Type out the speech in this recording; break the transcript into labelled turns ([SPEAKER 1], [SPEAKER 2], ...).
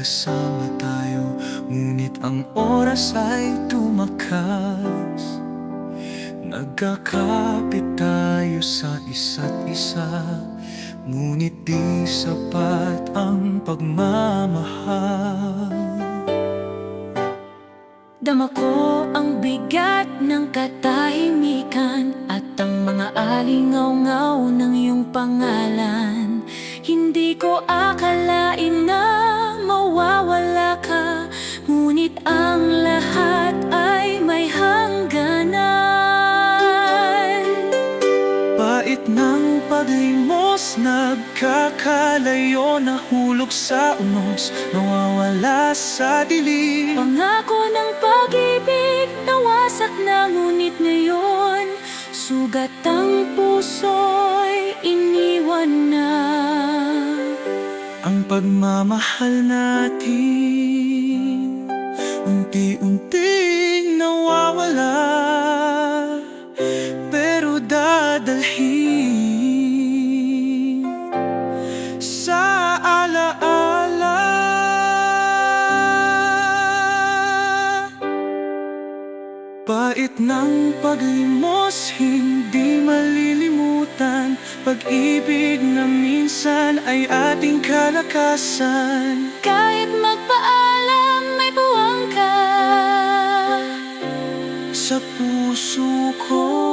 [SPEAKER 1] magkasama tayo Ngunit ang oras ay tumakas. Nagkakapit tayo sa isa't isa Ngunit di sapat ang pagmamahal.
[SPEAKER 2] Dama ko ang bigat ng katahimikan At ang mga alingaw-ngaw ng iyong pangalan Hindi ko akalain na mawawala ka. Ngunit ang lahat ay may hangganan.
[SPEAKER 1] Pait ng paglimos Nagkakalayo Nahulog sa unos Nawawala sa dilim.
[SPEAKER 2] Pangako ng pag-ibig Nawasak na ngunit ngayon Sugat ang puso'y
[SPEAKER 1] pagmamahal natin. Unti-unting nawawala Pero dadalhin Sa alaala. Pait ng paglimos, hindi malilimutan Pag-ibig na minsan ay ating kalakasan.
[SPEAKER 2] Kahit magpaalam may buwang ka.
[SPEAKER 1] Sa puso ko